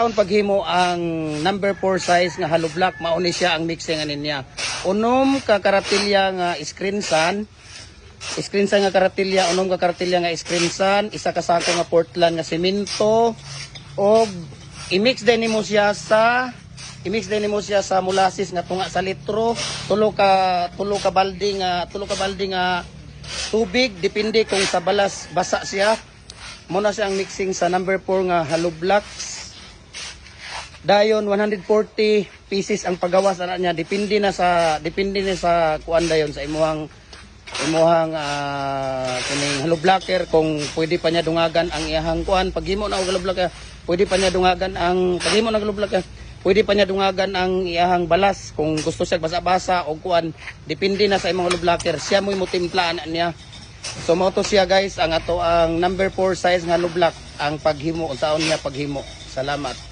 Ang paghimo ang number 4 size nga hollow block mauni siya ang mixing anin niya. Unom ka karatilya nga screen sun, screen sun nga karatilya, unom ka karatilya nga screen sun, isa ka sako nga Portland nga semento og i-mix din nimo siya sa i-mix din nimo siya sa molasses nga tunga sa litro, tulo ka tulo ka balde nga tulo ka balde nga tubig depende kung sa balas basa siya. Muna siya ang mixing sa number 4 nga hollow blocks dayon 140 pieces ang paggawas ana niya. Depende na sa depende na sa kuan dayon sa imuhang imuhang uh, kining hollow blocker kung pwede pa niya dungagan ang iyahang kuan paghimo na og hollow blocker pwede pa niya dungagan ang paghimo ng hollow blocker pwede pa niya dungagan ang iyahang balas. Kung gusto siya basa-basa o kuan depende na sa imong hollow blocker siya mo timplaan niya. So mo to siya guys. Ang ato ang number 4 size nga hollow block ang paghimo unsaon niya paghimo. Salamat